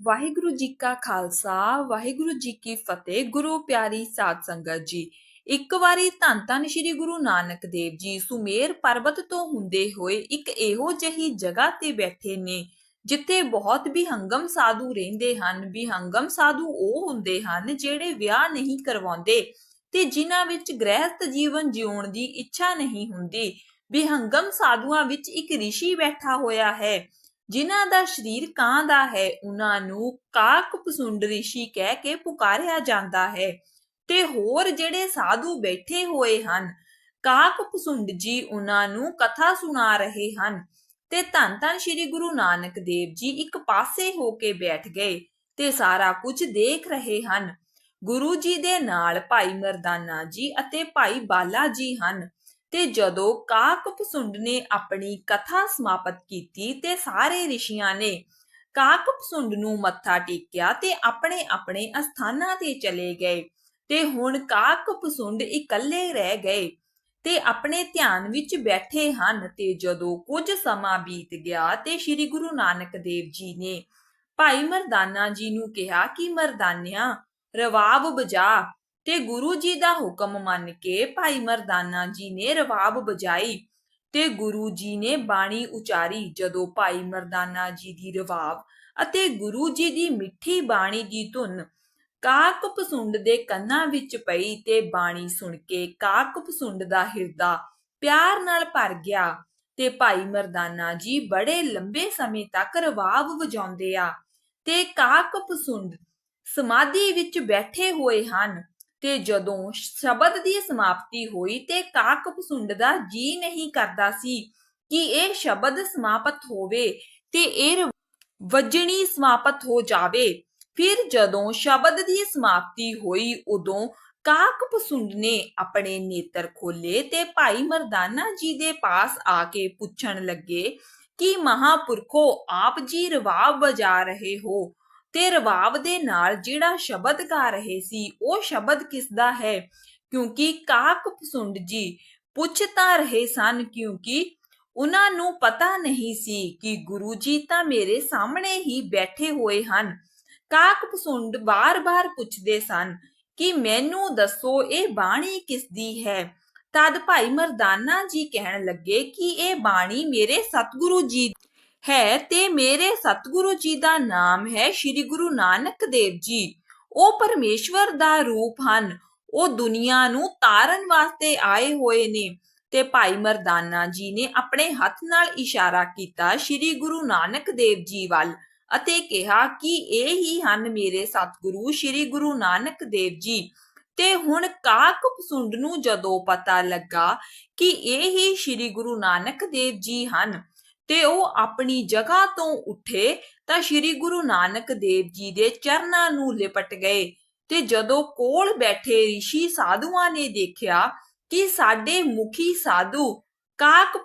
ਵਾਹਿਗੁਰੂ ਜੀ ਕਾ ਖਾਲਸਾ, ਵਾਹਿਗੁਰੂ ਜੀ ਕੀ ਫਤਿਹ, ਗੁਰੂ ਪਿਆਰੀ ਸਾਧ ਸੰਗਤ ਜੀ। ਇੱਕ ਵਾਰੀ ਧੰਨ ਧੰਨ ਸ੍ਰੀ ਗੁਰੂ ਨਾਨਕ ਦੇਵ ਜੀ ਸੁਮੇਰ ਪਰਬਤ ਤੋਂ ਹੁੰਦੇ ਹੋਏ ਇੱਕ ਇਹੋ ਜਿਹੀ ਜਗ੍ਹਾ ਤੇ ਬੈਠੇ ਨੇ, ਜਿੱਥੇ ਬਹੁਤ ਵਿਹੰਗਮ ਸਾਧੂ ਰਹਿੰਦੇ ਹਨ। ਵਿਹੰਗਮ ਸਾਧੂ ਉਹ ਹੁੰਦੇ ਹਨ ਜਿਹੜੇ ਵਿਆਹ ਨਹੀਂ ਕਰਵਾਉਂਦੇ ਤੇ ਜਿਨ੍ਹਾਂ ਵਿੱਚ ਗ੍ਰਹਿਸਥ ਜੀਵਨ ਜਿਉਣ ਦੀ ਇੱਛਾ ਨਹੀਂ ਹੁੰਦੀ। ਵਿਹੰਗਮ ਸਾਧੂਆਂ ਵਿੱਚ ਇੱਕ ਰਿਸ਼ੀ ਬੈਠਾ ਹੋਇਆ ਹੈ। ਜਿਨ੍ਹਾਂ ਦਾ ਸਰੀਰ ਕਾਂ ਦਾ ਹੈ ਉਹਨਾਂ ਨੂੰ ਕਾਕ ਪਸੁੰਡ ਰਿਸ਼ੀ ਕਹਿ ਕੇ ਪੁਕਾਰਿਆ ਜਾਂਦਾ ਹੈ। ਤੇ ਹੋਰ ਜਿਹੜੇ ਸਾਧੂ ਬੈਠੇ ਹੋਏ ਹਨ, ਕਾਕ ਪਸੁੰਡ ਜੀ ਉਹਨਾਂ ਨੂੰ ਕਥਾ ਸੁਣਾ ਰਹੇ ਹਨ ਤੇ ਧੰਨ ਧੰਨ ਸ੍ਰੀ ਗੁਰੂ ਨਾਨਕ ਦੇਵ ਜੀ ਇੱਕ ਪਾਸੇ ਹੋ ਕੇ ਬੈਠ ਗਏ ਤੇ ਸਾਰਾ ਕੁਝ ਦੇਖ ਰਹੇ ਹਨ। ਗੁਰੂ ਜੀ ਦੇ ਨਾਲ ਭਾਈ ਮਰਦਾਨਾ ਜੀ ਅਤੇ ਭਾਈ ਬਾਲਾ ਜੀ ਹਨ। ਤੇ ਜਦੋਂ ਕਾਕ ਪਸੁੰਡ ਨੇ ਆਪਣੀ ਕਥਾ ਸਮਾਪਤ ਕੀਤੀ ਤੇ ਸਾਰੇ ਰਿਸ਼ੀਆਂ ਨੇ ਕਾਕ ਨੂੰ ਮੱਥਾ ਟੇਕਿਆ ਤੇ ਆਪਣੇ ਆਪਣੇ ਅਸਥਾਨਾਂ ਤੇ ਚਲੇ ਗਏ ਤੇ ਹੁਣ ਕਾਕ ਪਸੁੰਡ ਇਕੱਲੇ ਰਹਿ ਗਏ ਤੇ ਆਪਣੇ ਧਿਆਨ ਵਿੱਚ ਬੈਠੇ ਹਨ ਤੇ ਜਦੋਂ ਕੁਝ ਸਮਾਂ ਬੀਤ ਗਿਆ ਤੇ ਸ੍ਰੀ ਗੁਰੂ ਨਾਨਕ ਦੇਵ ਜੀ ਨੇ ਭਾਈ ਮਰਦਾਨਾ ਜੀ ਨੂੰ ਕਿਹਾ ਕਿ, ਮਰਦਾਨਿਆਂ, ਰਵਾਬ ਬਜਾ ਤੇ ਗੁਰੂ ਜੀ ਦਾ ਹੁਕਮ ਮੰਨ ਕੇ ਭਾਈ ਮਰਦਾਨਾ ਜੀ ਨੇ ਰਵਾਬ ਬਜਾਈ ਤੇ ਗੁਰੂ ਜੀ ਨੇ ਬਾਣੀ ਉਚਾਰੀ, ਜਦੋਂ ਭਾਈ ਮਰਦਾਨਾ ਜੀ ਦੀ ਰਵਾਬ ਅਤੇ ਗੁਰੂ ਜੀ ਦੀ ਮਿੱਠੀ ਬਾਣੀ ਦੀ ਧੁਨ ਕਾਕ ਪਸੁੰਡ ਦੇ ਕੰਨਾਂ ਵਿੱਚ ਪਈ ਤੇ ਬਾਣੀ ਸੁਣ ਕੇ ਕਾਕ ਪਸੁੰਡ ਦਾ ਹਿਰਦਾ ਪਿਆਰ ਨਾਲ ਭਰ ਗਿਆ ਤੇ ਭਾਈ ਮਰਦਾਨਾ ਜੀ ਬੜੇ ਲੰਬੇ ਸਮੇਂ ਤੱਕ ਰਵਾਬ ਵਜਾਉਂਦੇ ਆ ਤੇ ਕਾਕ ਪਸੁੰਡ ਸਮਾਧੀ ਵਿੱਚ ਬੈਠੇ ਹੋਏ ਹਨ। ਤੇ ਜਦੋਂ ਸ਼ਬਦ ਦੀ ਸਮਾਪਤੀ ਹੋਈ ਤੇ ਕਾਕ ਦਾ ਜੀ ਨਹੀਂ ਕਰਦਾ ਸੀ ਕਿ ਇਹ ਸ਼ਬਦ ਸਮਾਪਤ ਹੋਵੇ ਤੇ ਇਹ ਵਜਣੀ ਸਮਾਪਤ ਹੋ ਜਾਵੇ। ਫਿਰ ਜਦੋਂ ਸ਼ਬਦ ਦੀ ਸਮਾਪਤੀ ਹੋਈ, ਉਦੋਂ ਕਾਕ ਪਸੁੰਡ ਨੇ ਆਪਣੇ ਨੇਤਰ ਖੋਲੇ ਤੇ ਭਾਈ ਮਰਦਾਨਾ ਜੀ ਦੇ ਪਾਸ ਆ ਕੇ ਪੁੱਛਣ ਲੱਗੇ ਕਿ ਮਹਾਪੁਰਖੋ, ਆਪ ਜੀ ਰਵਾਬ ਵਜਾ ਰਹੇ ਹੋ। ਤੇ ਰਵਾਬ ਦੇ ਨਾਲ ਜਿਹੜਾ ਸ਼ਬਦ ਗਾ ਰਹੇ ਸੀ, ਉਹ ਸ਼ਬਦ ਕਿਸ ਦਾ ਹੈ? ਕਿਉਂਕਿ ਕਾਕ ਪਸੁੰਡ ਜੀ ਪੁੱਛ ਤਾਂ ਰਹੇ ਸਨ ਕਿਉਂਕਿ ਉਹਨਾਂ ਨੂੰ ਪਤਾ ਨਹੀਂ ਸੀ ਕਿ ਗੁਰੂ ਜੀ ਤਾਂ ਮੇਰੇ ਸਾਹਮਣੇ ਹੀ ਬੈਠੇ ਹੋਏ ਹਨ। ਕਾਕ ਪਸੁੰਡ ਬਾਰ-ਬਾਰ ਪੁੱਛਦੇ ਸਨ ਕਿ ਮੈਨੂੰ ਦੱਸੋ ਇਹ ਬਾਣੀ ਕਿਸ ਦੀ ਹੈ? ਤਦ ਭਾਈ ਮਰਦਾਨਾ ਜੀ ਕਹਿਣ ਲੱਗੇ ਕਿ ਇਹ ਬਾਣੀ ਮੇਰੇ ਸਤਿਗੁਰੂ ਜੀ ਹੈ ਤੇ ਮੇਰੇ ਸਤਿਗੁਰੂ ਜੀ ਦਾ ਨਾਮ ਹੈ ਸ੍ਰੀ ਗੁਰੂ ਨਾਨਕ ਦੇਵ ਜੀ। ਉਹ ਪਰਮੇਸ਼ਵਰ ਦਾ ਰੂਪ ਹਨ। ਉਹ ਦੁਨੀਆ ਨੂੰ ਤਾਰਨ ਵਾਸਤੇ ਆਏ ਹੋਏ ਨੇ ਤੇ ਭਾਈ ਮਰਦਾਨਾ ਜੀ ਨੇ ਆਪਣੇ ਹੱਥ ਨਾਲ ਇਸ਼ਾਰਾ ਕੀਤਾ ਸ੍ਰੀ ਗੁਰੂ ਨਾਨਕ ਦੇਵ ਜੀ ਵੱਲ ਅਤੇ ਕਿਹਾ ਕਿ ਇਹ ਹੀ ਹਨ ਮੇਰੇ ਸਤਿਗੁਰੂ ਸ੍ਰੀ ਗੁਰੂ ਨਾਨਕ ਦੇਵ ਜੀ। ਤੇ ਹੁਣ ਕਾਕ ਨੂੰ ਜਦੋਂ ਪਤਾ ਲੱਗਾ ਕਿ ਇਹ ਹੀ ਸ੍ਰੀ ਗੁਰੂ ਨਾਨਕ ਦੇਵ ਜੀ ਹਨ ਤੇ ਉਹ ਆਪਣੀ ਜਗ੍ਹਾ ਤੋਂ ਉੱਠੇ ਤਾਂ ਸ੍ਰੀ ਗੁਰੂ ਨਾਨਕ ਦੇਵ ਜੀ ਦੇ ਚਰਨਾਂ ਨੂੰ ਲਿਪਟ ਗਏ ਤੇ ਜਦੋਂ ਕੋਲ ਬੈਠੇ ઋષਿ ਸਾਧੂਆਂ ਨੇ ਦੇਖਿਆ ਕਿ ਸਾਡੇ ਮੁਖੀ ਸਾਧੂ ਕਾਕ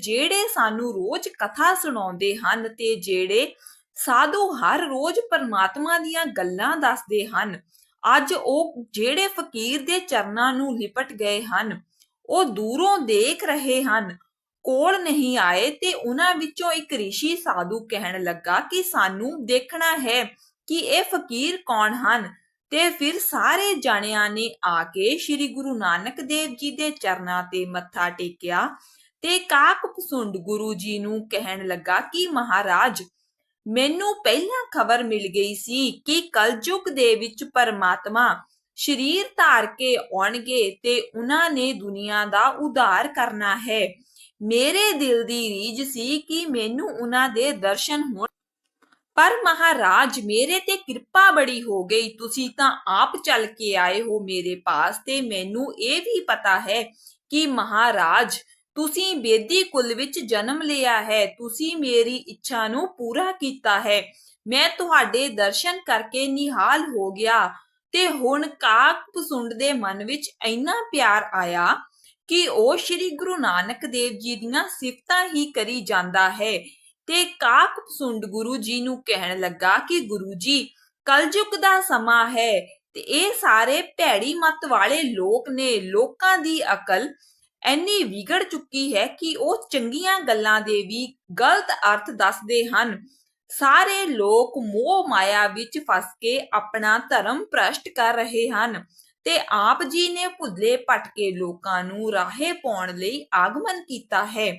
ਜਿਹੜੇ ਸਾਨੂੰ ਰੋਜ਼ ਕਥਾ ਸੁਣਾਉਂਦੇ ਹਨ ਤੇ ਜਿਹੜੇ ਸਾਧੂ ਹਰ ਰੋਜ਼ ਪਰਮਾਤਮਾ ਦੀਆਂ ਗੱਲਾਂ ਦੱਸਦੇ ਹਨ, ਅੱਜ ਉਹ ਜਿਹੜੇ ਫਕੀਰ ਦੇ ਚਰਨਾਂ ਨੂੰ ਲਿਪਟ ਗਏ ਹਨ, ਉਹ ਦੂਰੋਂ ਦੇਖ ਰਹੇ ਹਨ। ਕੋਲ ਨਹੀਂ ਆਏ ਤੇ ਉਹਨਾਂ ਵਿੱਚੋਂ ਇੱਕ ઋષਿ ਸਾਧੂ ਕਹਿਣ ਲੱਗਾ ਕਿ ਸਾਨੂੰ ਦੇਖਣਾ ਹੈ ਕਿ ਇਹ ਫਕੀਰ ਕੌਣ ਹਨ। ਤੇ ਫਿਰ ਸਾਰੇ ਜਾਣਿਆਂ ਨੇ ਆ ਕੇ ਸ੍ਰੀ ਗੁਰੂ ਨਾਨਕ ਦੇਵ ਜੀ ਦੇ ਚਰਨਾਂ ਤੇ ਮੱਥਾ ਟੇਕਿਆ ਤੇ ਕਾਕ ਗੁਰੂ ਜੀ ਨੂੰ ਕਹਿਣ ਲੱਗਾ ਕਿ ਮਹਾਰਾਜ, ਮੈਨੂੰ ਪਹਿਲਾਂ ਖਬਰ ਮਿਲ ਗਈ ਸੀ ਕਿ ਕਲਯੁਗ ਦੇ ਵਿੱਚ ਪਰਮਾਤਮਾ ਸ਼ਰੀਰ ਧਾਰ ਕੇ ਆਉਣਗੇ ਤੇ ਉਹਨਾਂ ਨੇ ਦੁਨੀਆ ਦਾ ਉਧਾਰ ਕਰਨਾ ਹੈ। ਮੇਰੇ ਦਿਲ ਦੀ ਰੀਝ ਸੀ ਕਿ ਮੈਨੂੰ ਉਹਨਾਂ ਦੇ ਦਰਸ਼ਨ ਹੋਣ। ਪਰ ਮਹਾਰਾਜ, ਮੇਰੇ ਤੇ ਕਿਰਪਾ ਬੜੀ ਹੋ ਗਈ। ਤੁਸੀਂ ਤਾਂ ਆਪ ਚੱਲ ਕੇ ਆਏ ਹੋ ਮੇਰੇ ਪਾਸ ਤੇ ਮੈਨੂੰ ਇਹ ਵੀ ਪਤਾ ਹੈ ਕਿ ਮਹਾਰਾਜ, ਤੁਸੀਂ ਬੇਦੀ ਕੁਲ ਵਿੱਚ ਜਨਮ ਲਿਆ ਹੈ। ਤੁਸੀਂ ਮੇਰੀ ਇੱਛਾ ਨੂੰ ਪੂਰਾ ਕੀਤਾ ਹੈ। ਮੈਂ ਤੁਹਾਡੇ ਦਰਸ਼ਨ ਕਰਕੇ ਨਿਹਾਲ ਹੋ ਗਿਆ ਤੇ ਹੁਣ ਕਾਕ ਦੇ ਮਨ ਵਿੱਚ ਇੰਨਾ ਪਿਆਰ ਆਇਆ ਕਿ ਉਹ ਸ੍ਰੀ ਗੁਰੂ ਨਾਨਕ ਦੇਵ ਜੀ ਦੀਆਂ ਸਿਫਤਾਂ ਹੀ ਕਰੀ ਜਾਂਦਾ ਹੈ। ਤੇ ਕਾਕ ਗੁਰੂ ਜੀ ਨੂੰ ਕਹਿਣ ਲੱਗਾ ਕਿ ਗੁਰੂ ਜੀ, ਕਲਯੁਗ ਦਾ ਸਮਾਂ ਹੈ ਤੇ ਇਹ ਸਾਰੇ ਭੈੜੀ ਮਤ ਵਾਲੇ ਲੋਕ ਨੇ, ਲੋਕਾਂ ਦੀ ਅਕਲ ਐਨੀ ਵਿਗੜ ਚੁੱਕੀ ਹੈ ਕਿ ਉਹ ਚੰਗੀਆਂ ਗੱਲਾਂ ਦੇ ਵੀ ਗਲਤ ਅਰਥ ਦੱਸਦੇ ਹਨ। ਸਾਰੇ ਲੋਕ ਮੋਹ ਮਾਇਆ ਵਿੱਚ ਫਸ ਕੇ ਆਪਣਾ ਧਰਮ ਭ੍ਰਸ਼ਟ ਕਰ ਰਹੇ ਹਨ। ਤੇ ਆਪ ਜੀ ਨੇ ਭੁੱਲੇ ਭਟਕੇ ਲੋਕਾਂ ਨੂੰ ਰਾਹੇ ਪਾਉਣ ਲਈ ਆਗਮਨ ਕੀਤਾ ਹੈ,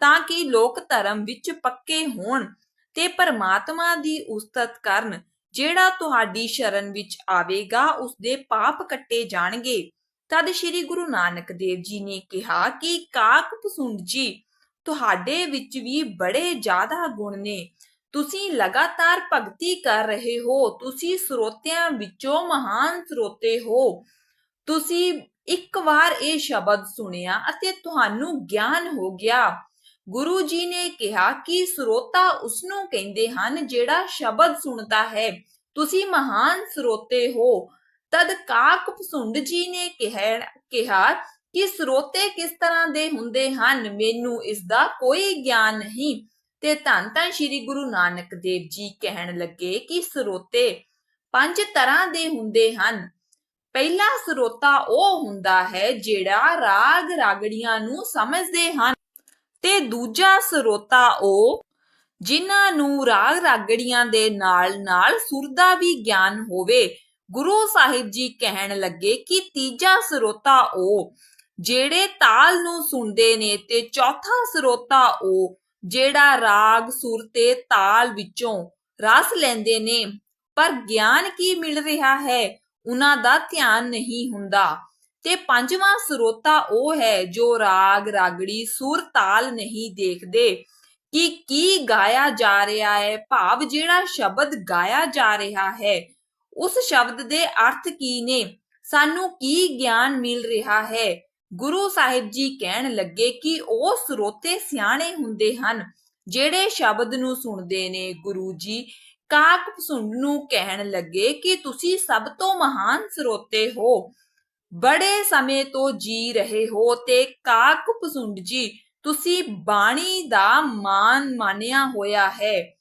ਤਾਂ ਕਿ ਲੋਕ ਧਰਮ ਵਿੱਚ ਪੱਕੇ ਹੋਣ ਤੇ ਪਰਮਾਤਮਾ ਦੀ ਉਸਤਤ ਕਰਨ, ਜਿਹੜਾ ਤੁਹਾਡੀ ਸ਼ਰਨ ਵਿੱਚ ਆਵੇਗਾ ਉਸ ਦੇ ਪਾਪ ਕੱਟੇ ਜਾਣਗੇ। ਤਦ ਸ੍ਰੀ ਗੁਰੂ ਨਾਨਕ ਦੇਵ ਜੀ ਨੇ ਕਿਹਾ ਕਿ ਕਾਕ ਪਸੁੰਡ ਜੀ ਤੁਹਾਡੇ ਵਿੱਚ ਵੀ ਬੜੇ ਜ਼ਿਆਦਾ ਗੁਣ ਨੇ। ਤੁਸੀਂ ਲਗਾਤਾਰ ਭਗਤੀ ਕਰ ਰਹੇ ਹੋ, ਤੁਸੀਂ ਸਰੋਤਿਆਂ ਵਿੱਚੋਂ ਮਹਾਨ ਸਰੋਤੇ ਹੋ। ਤੁਸੀਂ ਇੱਕ ਵਾਰ ਇਹ ਸ਼ਬਦ ਸੁਣਿਆ ਅਤੇ ਤੁਹਾਨੂੰ ਗਿਆਨ ਹੋ ਗਿਆ। ਗੁਰੂ ਜੀ ਨੇ ਕਿਹਾ ਕਿ ਸਰੋਤਾ ਉਸ ਨੂੰ ਕਹਿੰਦੇ ਹਨ, ਜਿਹੜਾ ਸ਼ਬਦ ਸੁਣਦਾ ਹੈ, ਤੁਸੀਂ ਮਹਾਨ ਸਰੋਤੇ ਹੋ। ਤਦ ਕਾਕ ਜੀ ਨੇ ਕਿਹਾ ਕਿਹਾ ਕਿ ਸਰੋਤੇ ਕਿਸ ਤਰ੍ਹਾਂ ਦੇ ਹੁੰਦੇ ਹਨ, ਮੈਨੂੰ ਇਸ ਦਾ ਕੋਈ ਗਿਆਨ ਨਹੀਂ। ਤੇ ਧੰਨ ਧੰਨ ਸ੍ਰੀ ਗੁਰੂ ਨਾਨਕ ਦੇਵ ਜੀ ਕਹਿਣ ਲੱਗੇ ਕਿ ਸਰੋਤੇ ਪੰਜ ਤਰ੍ਹਾਂ ਦੇ ਹੁੰਦੇ ਹਨ। ਪਹਿਲਾ ਸਰੋਤਾ ਉਹ ਹੁੰਦਾ ਹੈ ਜਿਹੜਾ ਰਾਗ ਰਾਗੜੀਆਂ ਨੂੰ ਸਮਝਦੇ ਹਨ ਤੇ ਦੂਜਾ ਸਰੋਤਾ ਉਹ ਜਿਨ੍ਹਾਂ ਨੂੰ ਰਾਗ ਰਾਗੜੀਆਂ ਦੇ ਨਾਲ-ਨਾਲ ਸੁਰ ਦਾ ਵੀ ਗਿਆਨ ਹੋਵੇ। ਗੁਰੂ ਸਾਹਿਬ ਜੀ ਕਹਿਣ ਲੱਗੇ ਕਿ ਤੀਜਾ ਸਰੋਤਾ ਉਹ, ਜਿਹੜੇ ਤਾਲ ਨੂੰ ਸੁਣਦੇ ਨੇ ਤੇ ਚੌਥਾ ਸਰੋਤਾ ਉਹ ਜਿਹੜਾ ਰਾਗ, ਸੁਰ ਤੇ ਤਾਲ ਵਿੱਚੋਂ ਰਸ ਲੈਂਦੇ ਨੇ, ਪਰ ਗਿਆਨ ਕੀ ਮਿਲ ਰਿਹਾ ਹੈ, ਉਹਨਾਂ ਦਾ ਧਿਆਨ ਨਹੀਂ ਹੁੰਦਾ। ਤੇ ਪੰਜਵਾਂ ਸਰੋਤਾ ਉਹ ਹੈ ਜੋ ਰਾਗ, ਰਾਗੜੀ, ਸੁਰ, ਤਾਲ ਨਹੀਂ ਦੇਖਦੇ ਕਿ ਕੀ ਗਾਇਆ ਜਾ ਰਿਹਾ ਹੈ, ਭਾਵ ਜਿਹੜਾ ਸ਼ਬਦ ਗਾਇਆ ਜਾ ਰਿਹਾ ਹੈ, ਉਸ ਸ਼ਬਦ ਦੇ ਅਰਥ ਕੀ ਨੇ, ਸਾਨੂੰ ਕੀ ਗਿਆਨ ਮਿਲ ਰਿਹਾ ਹੈ ਗੁਰੂ ਸਾਹਿਬ ਜੀ ਕਹਿਣ ਲੱਗੇ ਕਿ ਉਹ ਸਰੋਤੇ ਸਿਆਣੇ ਹੁੰਦੇ ਹਨ, ਜਿਹੜੇ ਸ਼ਬਦ ਨੂੰ ਸੁਣਦੇ ਨੇ। ਗੁਰੂ ਜੀ ਕਾਕ ਪਸੁੰਡ ਨੂੰ ਕਹਿਣ ਲੱਗੇ ਕਿ ਤੁਸੀਂ ਸਭ ਤੋਂ ਮਹਾਨ ਸਰੋਤੇ ਹੋ। ਬੜੇ ਸਮੇਂ ਤੋਂ ਜੀ ਰਹੇ ਹੋ ਤੇ ਕਾਕ ਪਸੁੰਡ ਜੀ, ਤੁਸੀਂ ਬਾਣੀ ਦਾ ਮਾਨ ਮਾਨਿਆ ਹੋਇਆ ਹੈ।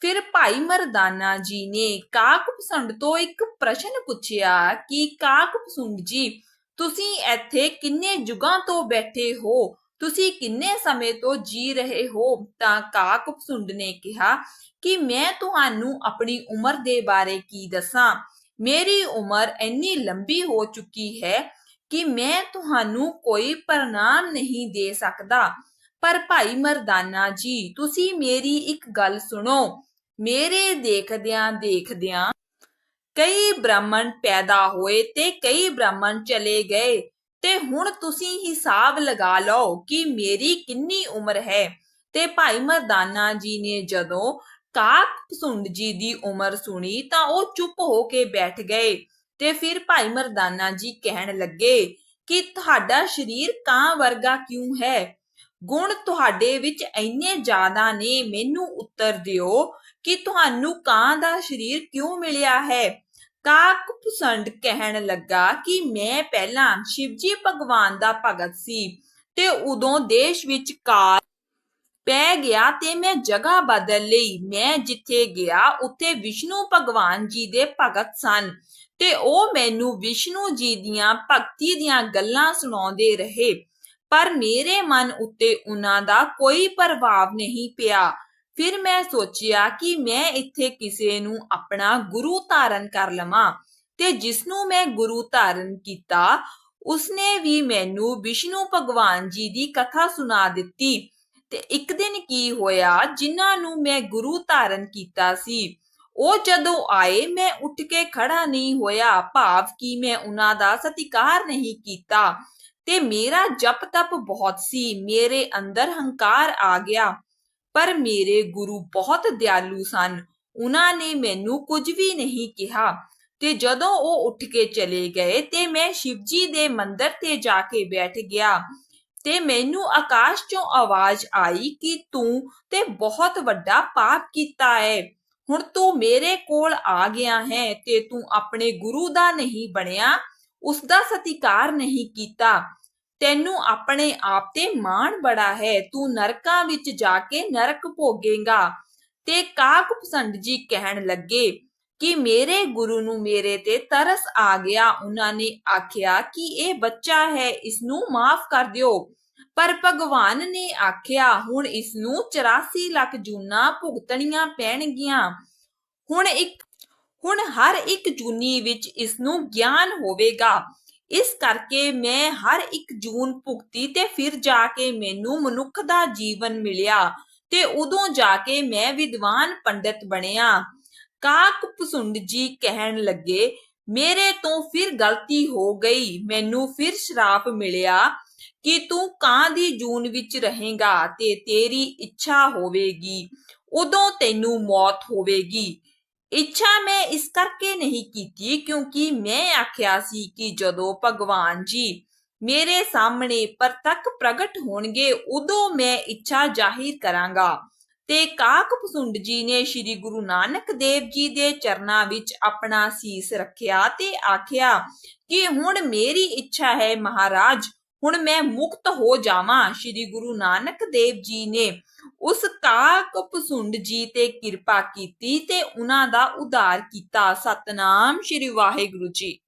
ਫਿਰ ਭਾਈ ਮਰਦਾਨਾ ਜੀ ਨੇ ਕਾਕ ਪਸੁੰਡ ਤੋਂ ਇੱਕ ਪ੍ਰਸ਼ਨ ਪੁੱਛਿਆ ਕਿ ਕਾਕ ਪਸੁੰਡ ਜੀ ਤੁਸੀਂ ਇੱਥੇ ਕਿੰਨੇ ਯੁਗਾਂ ਤੋਂ ਬੈਠੇ ਹੋ? ਤੁਸੀਂ ਕਿੰਨੇ ਸਮੇਂ ਤੋਂ ਜੀ ਰਹੇ ਹੋ? ਤਾਂ ਕਾਕ ਨੇ ਕਿਹਾ ਕਿ ਮੈਂ ਤੁਹਾਨੂੰ ਆਪਣੀ ਉਮਰ ਦੇ ਬਾਰੇ ਕੀ ਦੱਸਾਂ? ਮੇਰੀ ਉਮਰ ਇੰਨੀ ਲੰਬੀ ਹੋ ਚੁੱਕੀ ਹੈ ਕਿ ਮੈਂ ਤੁਹਾਨੂੰ ਕੋਈ ਪ੍ਰਣਾਮ ਨਹੀਂ ਦੇ ਸਕਦਾ। ਪਰ ਭਾਈ ਮਰਦਾਨਾ ਜੀ, ਤੁਸੀਂ ਮੇਰੀ ਇੱਕ ਗੱਲ ਸੁਣੋ। ਮੇਰੇ ਦੇਖਦਿਆਂ ਦੇਖਦਿਆਂ ਕਈ ਬ੍ਰਾਹਮਣ ਪੈਦਾ ਹੋਏ ਤੇ ਕਈ ਬ੍ਰਾਹਮਣ ਚਲੇ ਗਏ। ਤੇ ਹੁਣ ਤੁਸੀਂ ਹਿਸਾਬ ਲਗਾ ਲਓ ਕਿ ਮੇਰੀ ਕਿੰਨੀ ਉਮਰ ਹੈ। ਤੇ ਭਾਈ ਮਰਦਾਨਾ ਜੀ ਨੇ ਜਦੋਂ ਕਾਕ ਪਸੁੰਡ ਜੀ ਦੀ ਉਮਰ ਸੁਣੀ ਤਾਂ ਉਹ ਚੁੱਪ ਹੋ ਕੇ ਬੈਠ ਗਏ। ਤੇ ਫਿਰ ਭਾਈ ਮਰਦਾਨਾ ਜੀ ਕਹਿਣ ਲੱਗੇ ਕਿ ਤੁਹਾਡਾ ਸਰੀਰ ਕਾਂ ਵਰਗਾ ਕਿਉਂ ਹੈ? ਗੁਣ ਤੁਹਾਡੇ ਵਿੱਚ ਇੰਨੇ ਜ਼ਿਆਦਾ ਨੇ, ਮੈਨੂੰ ਉੱਤਰ ਦਿਓ ਕਿ ਤੁਹਾਨੂੰ ਕਾਂ ਦਾ ਸਰੀਰ ਕਿਉਂ ਮਿਲਿਆ ਹੈ? ਕਾਕ ਕਹਿਣ ਲੱਗਾ ਕਿ ਮੈਂ ਪਹਿਲਾਂ ਸ਼ਿਵਜੀ ਭਗਵਾਨ ਦਾ ਭਗਤ ਸੀ ਤੇ ਉਦੋਂ ਦੇਸ਼ ਵਿੱਚ ਕਾਲ ਪੈ ਗਿਆ ਤੇ ਮੈਂ ਜਗ੍ਹਾ ਬਦਲ ਲਈ। ਮੈਂ ਜਿੱਥੇ ਗਿਆ, ਉੱਥੇ ਵਿਸ਼ਨੂੰ ਭਗਵਾਨ ਜੀ ਦੇ ਭਗਤ ਸਨ ਤੇ ਉਹ ਮੈਨੂੰ ਵਿਸ਼ਨੂੰ ਜੀ ਦੀਆਂ ਭਗਤੀ ਦੀਆਂ ਗੱਲਾਂ ਸੁਣਾਉਂਦੇ ਰਹੇ। ਪਰ ਮੇਰੇ ਮਨ ਉੱਤੇ ਉਹਨਾਂ ਦਾ ਕੋਈ ਪ੍ਰਭਾਵ ਨਹੀਂ ਪਿਆ। ਫਿਰ ਮੈਂ ਸੋਚਿਆ ਕਿ ਮੈਂ ਇੱਥੇ ਕਿਸੇ ਨੂੰ ਆਪਣਾ ਗੁਰੂ ਧਾਰਨ ਕਰ ਲਵਾਂ ਤੇ ਜਿਸ ਨੂੰ ਮੈਂ ਗੁਰੂ ਧਾਰਨ ਕੀਤਾ, ਉਸਨੇ ਵੀ ਮੈਨੂੰ ਵਿਸ਼ਨੂੰ ਭਗਵਾਨ ਜੀ ਦੀ ਕਥਾ ਸੁਣਾ ਦਿੱਤੀ। ਤੇ ਇੱਕ ਦਿਨ ਕੀ ਹੋਇਆ, ਜਿਨ੍ਹਾਂ ਨੂੰ ਮੈਂ ਗੁਰੂ ਧਾਰਨ ਕੀਤਾ ਸੀ, ਉਹ ਜਦੋਂ ਆਏ, ਮੈਂ ਉੱਠ ਕੇ ਖੜਾ ਨਹੀਂ ਹੋਇਆ, ਭਾਵ ਕਿ ਮੈਂ ਉਹਨਾਂ ਦਾ ਸਤਿਕਾਰ ਨਹੀਂ ਕੀਤਾ। ਤੇ ਮੇਰਾ ਜਪ ਤਪ ਬਹੁਤ ਸੀ, ਮੇਰੇ ਅੰਦਰ ਹੰਕਾਰ ਆ ਗਿਆ। ਪਰ ਮੇਰੇ ਗੁਰੂ ਬਹੁਤ ਦਿਆਲੂ ਸਨ। ਉਹਨਾਂ ਨੇ ਮੈਨੂੰ ਕੁਝ ਵੀ ਨਹੀਂ ਕਿਹਾ ਤੇ ਜਦੋਂ ਉਹ ਉੱਠ ਕੇ ਚਲੇ ਗਏ ਤੇ ਮੈਂ ਸ਼ਿਵਜੀ ਦੇ ਮੰਦਰ ਤੇ ਜਾ ਕੇ ਬੈਠ ਗਿਆ ਤੇ ਮੈਨੂੰ ਆਕਾਸ਼ ਚੋਂ ਆਵਾਜ਼ ਆਈ ਕਿ ਤੂੰ ਤੇ ਬਹੁਤ ਵੱਡਾ ਪਾਪ ਕੀਤਾ ਹੈ। ਹੁਣ ਤੂੰ ਮੇਰੇ ਕੋਲ ਆ ਗਿਆ ਹੈ ਤੇ ਤੂੰ ਆਪਣੇ ਗੁਰੂ ਦਾ ਨਹੀਂ ਬਣਿਆ ਉਸ ਦਾ ਸਤਿਕਾਰ ਨਹੀਂ ਕੀਤਾ। ਤੈਨੂੰ ਆਪਣੇ ਆਪ ਤੇ ਮਾਣ ਬੜਾ ਹੈ, ਤੂੰ ਨਰਕਾਂ ਵਿੱਚ ਜਾ ਕੇ ਨਰਕ ਭੋਗੇਗਾ। ਤੇ ਕਾਕ ਜੀ ਕਹਿਣ ਲੱਗੇ ਕਿ ਮੇਰੇ ਗੁਰੂ ਨੂੰ ਮੇਰੇ ਤੇ ਤਰਸ ਆ ਗਿਆ। ਉਹਨਾਂ ਨੇ ਆਖਿਆ ਕਿ ਇਹ ਬੱਚਾ ਹੈ ਇਸ ਨੂੰ ਮਾਫ ਕਰ ਦਿਓ। ਪਰ ਭਗਵਾਨ ਨੇ ਆਖਿਆ, ਹੁਣ ਇਸ ਨੂੰ 84 ਲੱਖ ਜੂਨਾ ਭੁਗਤਣੀਆਂ ਪੈਣਗੀਆਂ। ਹੁਣ ਇੱਕ, ਹੁਣ ਹਰ ਇੱਕ ਜੂਨੀ ਵਿੱਚ ਇਸ ਨੂੰ ਗਿਆਨ ਹੋਵੇਗਾ। ਇਸ ਕਰਕੇ ਮੈਂ ਹਰ ਇੱਕ ਜੂਨ ਭੁਗਤੀ ਤੇ ਫਿਰ ਜਾ ਕੇ ਮੈਨੂੰ ਮਨੁੱਖ ਦਾ ਜੀਵਨ ਮਿਲਿਆ ਤੇ ਉਦੋਂ ਜਾ ਕੇ ਮੈਂ ਵਿਦਵਾਨ ਪੰਡਿਤ ਬਣਿਆ। ਕਾਕ ਪਸੁੰਡ ਜੀ ਕਹਿਣ ਲੱਗੇ, ਮੇਰੇ ਤੋਂ ਫਿਰ ਗਲਤੀ ਹੋ ਗਈ, ਮੈਨੂੰ ਫਿਰ ਸ਼ਰਾਪ ਮਿਲਿਆ ਕਿ ਤੂੰ ਕਾਂ ਦੀ ਜੂਨ ਵਿੱਚ ਰਹੇਗਾ ਤੇ ਤੇਰੀ ਇੱਛਾ ਹੋਵੇਗੀ, ਉਦੋਂ ਤੈਨੂੰ ਮੌਤ ਹੋਵੇਗੀ। ਇੱਛਾ ਮੈਂ ਇਸ ਕਰਕੇ ਨਹੀਂ ਕੀਤੀ ਕਿਉਂਕਿ ਮੈਂ ਆਖਿਆ ਸੀ ਕਿ ਜਦੋਂ ਭਗਵਾਨ ਜੀ ਮੇਰੇ ਸਾਹਮਣੇ ਪ੍ਰਤੱਖ ਪ੍ਰਗਟ ਹੋਣਗੇ ਉਦੋਂ ਮੈਂ ਇੱਛਾ ਜ਼ਾਹਿਰ ਕਰਾਂਗਾ ਤੇ ਕਾਕ ਪਸੁੰਡ ਜੀ ਨੇ ਸ੍ਰੀ ਗੁਰੂ ਨਾਨਕ ਦੇਵ ਜੀ ਦੇ ਚਰਨਾਂ ਵਿੱਚ ਆਪਣਾ ਸੀਸ ਰੱਖਿਆ ਤੇ ਆਖਿਆ ਕਿ ਹੁਣ ਮੇਰੀ ਇੱਛਾ ਹੈ ਮਹਾਰਾਜ ਹੁਣ ਮੈਂ ਮੁਕਤ ਹੋ ਜਾਵਾਂ ਸ੍ਰੀ ਗੁਰੂ ਨਾਨਕ ਦੇਵ ਜੀ ਨੇ ਉਸ ਕਾਕ ਪਸੁੰਡ ਜੀ ਤੇ ਕਿਰਪਾ ਕੀਤੀ ਤੇ ਉਹਨਾਂ ਦਾ ਉਧਾਰ ਕੀਤਾ। ਸਤਨਾਮ ਸ੍ਰੀ ਵਾਹਿਗੁਰੂ ਜੀ।